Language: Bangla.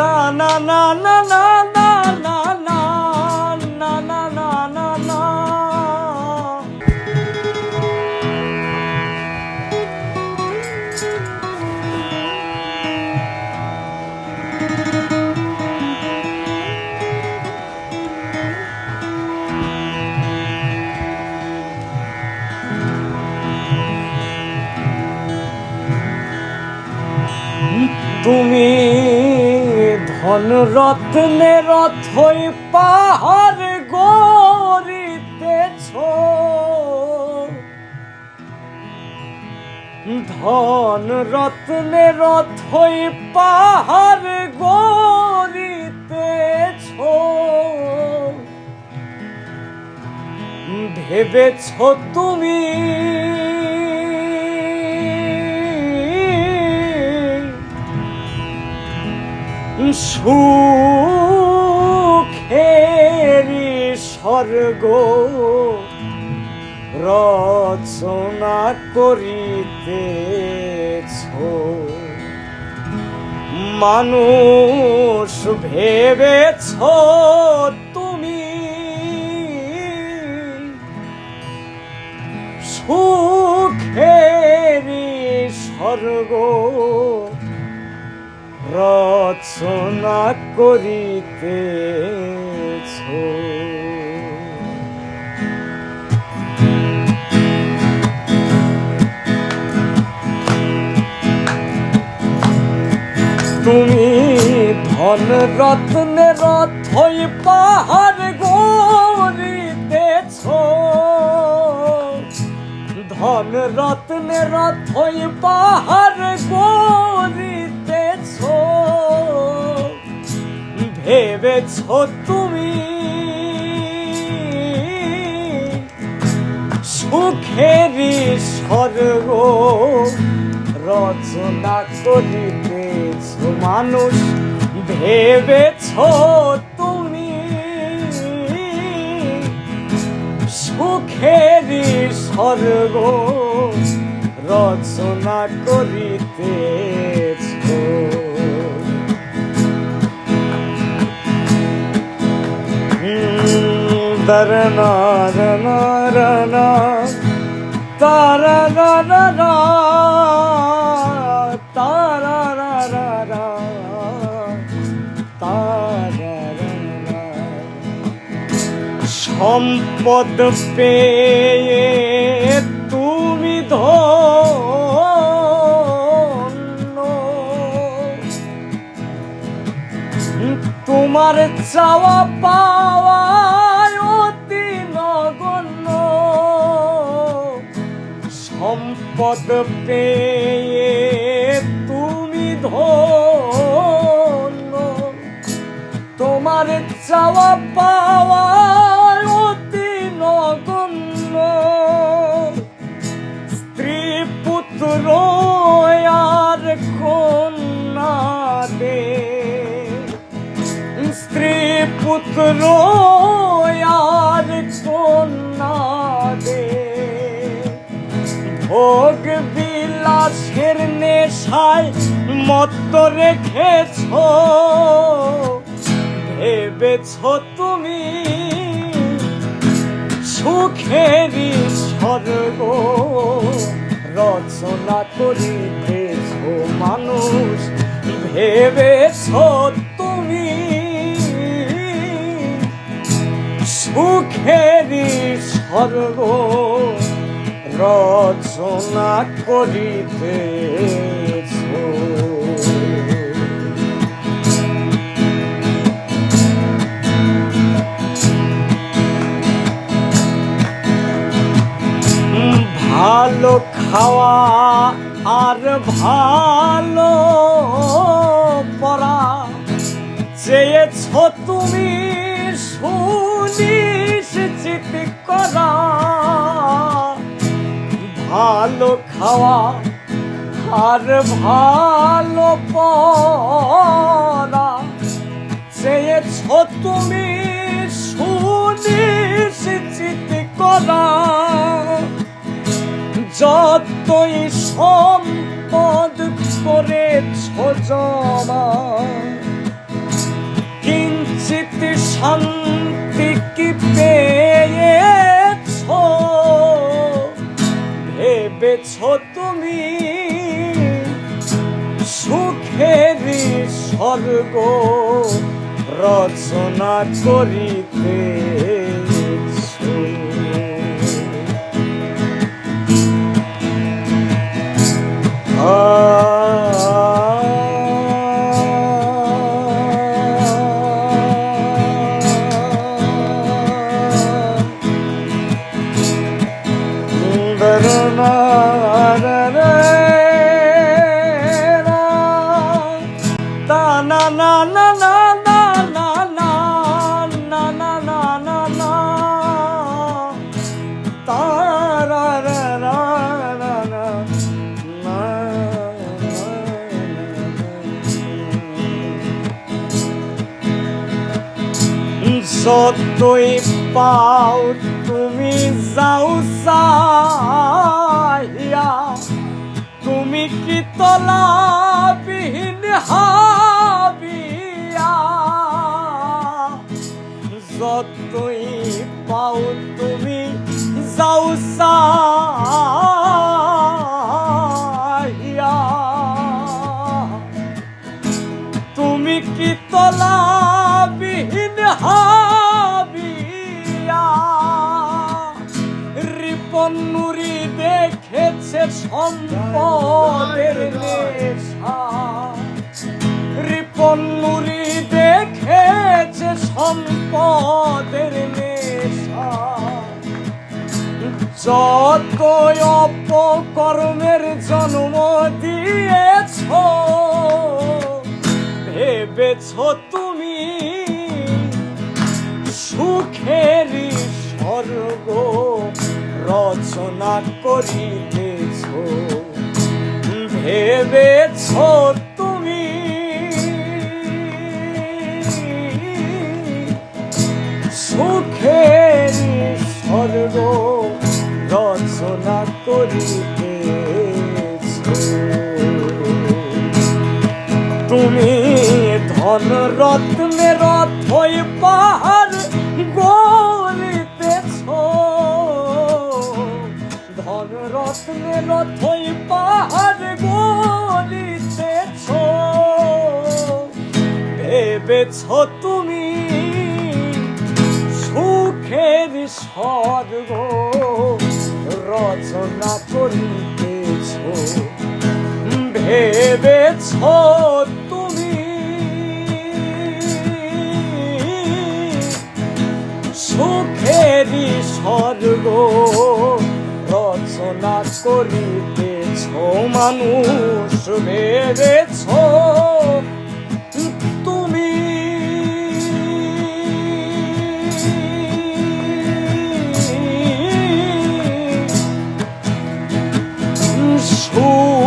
Na na na na na. মন রত্নে রথই পাহাড় ছো ধন রত্নে রথই পাহাড় ছো ভেবেছ তুমি সুখেরি স্বর্গ রচনা করিতেছ। মানুষ ভেবেছ তুমি সুখেরি স্বর্গ রচনা করিতেছ। তুমি ধন রত্নের রথই পাহাড় গরিতেছ ধন রত্নের রথই পাহাড় গরিতেছ ভেবেছ তুমি? সুখেরই স্বর্গ রচনা করিতেছ মানুষ ভেবেছ তুমি? সুখেরই স্বর্গ রচনা করিতেছ தரணா ரணா தரணா সম্পদ পেয়ে তুমি ধন্য। তোমার চাওয়া পাওয়া সম্পদ পেয়ে তুমি ধন্য। তোমার চাওয়া পাওয়া অতি নগণ্য। স্ত্রী পুত্র আর কন্যা দে স্ত্রী পুত্র নেশায় মত রেখেছ, ভেবেছ তুমি সুখেরই স্বর্গ, রচনা করিতেছ মানুষ, ভেবেছ তুমি সুখেরই স্বর্গ, রচনা করিতেছ ভালো খাওয়া আর ভালো পড়া চেয়েছ তুমি সুনিশ্চিত করা। ভালো খাওয়া আর ভালো পড়া। চেয়েছ তুমি সুনিশ্চিত করা। যতই সম্পদ করেছ জমা কিঞ্চিত শান্তি কি পেয়েছ? ভেবেছ তুমি সুখেরই স্বর্গ রচনা করিতে যতই পাও, তুমি যাও সাহিয়া তুমি কি তলা বিহীন হাবিয়া? যতই পাও, তুমি যাও সাহিয়া তুমি কি তলা সম্পদের রিপন নুরি দেখেছে সম্পদের নেশা। যত অপকর্মের জন্ম দিয়েছ, ভেবেছ তুমি সুখেরই স্বর্গ রচনা করিতেছ ভেবেছ তুমি? সুখের স্বর্গ রচনা করিতেছ। তুমি ধন রত্নের রথই পাহাড় রত্নের রথই পাহাড় গলিতেছ। ভেবেছ তুমি সুখের স্বর্গ রচনা করিতেছ। ভেবেছ তুমি সুখেরই স্বর্গ নাশ করিতেছ মানুষ মেরেছ। তুমি সুর